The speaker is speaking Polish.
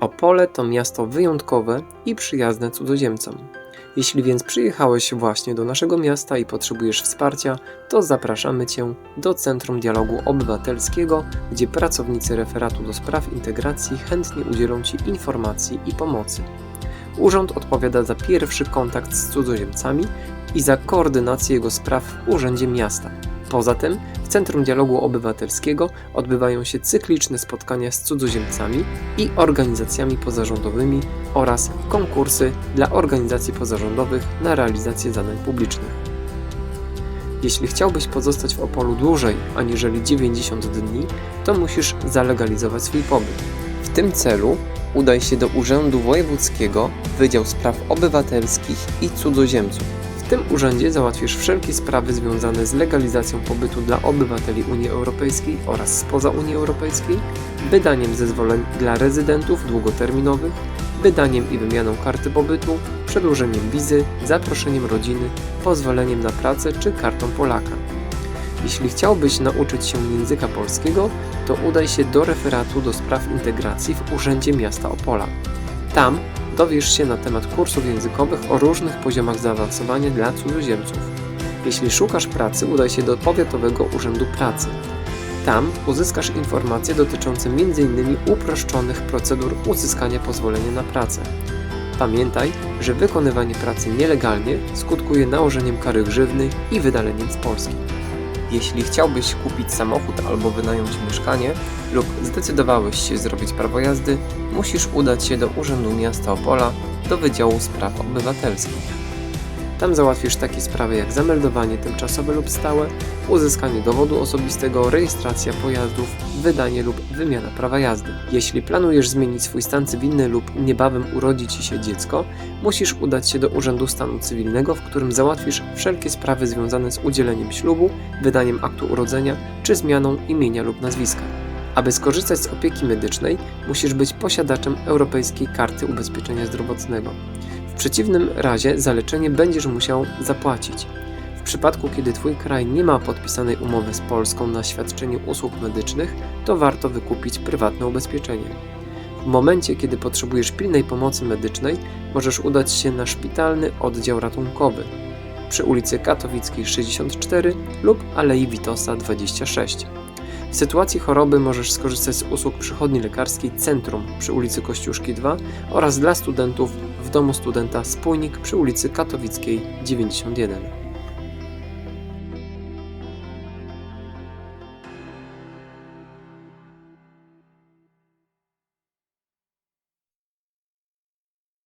Opole to miasto wyjątkowe i przyjazne cudzoziemcom. Jeśli więc przyjechałeś właśnie do naszego miasta i potrzebujesz wsparcia, to zapraszamy Cię do Centrum Dialogu Obywatelskiego, gdzie pracownicy referatu do spraw integracji chętnie udzielą Ci informacji i pomocy. Urząd odpowiada za pierwszy kontakt z cudzoziemcami i za koordynację jego spraw w Urzędzie Miasta. Poza tym w Centrum Dialogu Obywatelskiego odbywają się cykliczne spotkania z cudzoziemcami i organizacjami pozarządowymi oraz konkursy dla organizacji pozarządowych na realizację zadań publicznych. Jeśli chciałbyś pozostać w Opolu dłużej aniżeli 90 dni, to musisz zalegalizować swój pobyt. W tym celu udaj się do Urzędu Wojewódzkiego Wydział Spraw Obywatelskich i Cudzoziemców. Tym urzędzie załatwisz wszelkie sprawy związane z legalizacją pobytu dla obywateli Unii Europejskiej oraz spoza Unii Europejskiej, wydaniem zezwoleń dla rezydentów długoterminowych, wydaniem i wymianą karty pobytu, przedłużeniem wizy, zaproszeniem rodziny, pozwoleniem na pracę czy kartą Polaka. Jeśli chciałbyś nauczyć się języka polskiego, to udaj się do referatu do spraw integracji w Urzędzie Miasta Opola. Tam dowiesz się na temat kursów językowych o różnych poziomach zaawansowania dla cudzoziemców. Jeśli szukasz pracy, udaj się do Powiatowego Urzędu Pracy. Tam uzyskasz informacje dotyczące m.in. uproszczonych procedur uzyskania pozwolenia na pracę. Pamiętaj, że wykonywanie pracy nielegalnie skutkuje nałożeniem kary grzywny i wydaleniem z Polski. Jeśli chciałbyś kupić samochód albo wynająć mieszkanie lub zdecydowałeś się zrobić prawo jazdy, musisz udać się do Urzędu Miasta Opola do Wydziału Spraw Obywatelskich. Tam załatwisz takie sprawy jak zameldowanie tymczasowe lub stałe, uzyskanie dowodu osobistego, rejestracja pojazdów, wydanie lub wymiana prawa jazdy. Jeśli planujesz zmienić swój stan cywilny lub niebawem urodzi Ci się dziecko, musisz udać się do Urzędu Stanu Cywilnego, w którym załatwisz wszelkie sprawy związane z udzieleniem ślubu, wydaniem aktu urodzenia czy zmianą imienia lub nazwiska. Aby skorzystać z opieki medycznej, musisz być posiadaczem Europejskiej Karty Ubezpieczenia Zdrowotnego. Przeciwnym razie za leczenie będziesz musiał zapłacić. W przypadku, kiedy Twój kraj nie ma podpisanej umowy z Polską na świadczenie usług medycznych, to warto wykupić prywatne ubezpieczenie. W momencie, kiedy potrzebujesz pilnej pomocy medycznej, możesz udać się na szpitalny oddział ratunkowy przy ulicy Katowickiej 64 lub Alei Witosa 26. W sytuacji choroby możesz skorzystać z usług przychodni lekarskiej Centrum przy ulicy Kościuszki 2 oraz dla studentów w domu studenta Spójnik przy ulicy Katowickiej 91.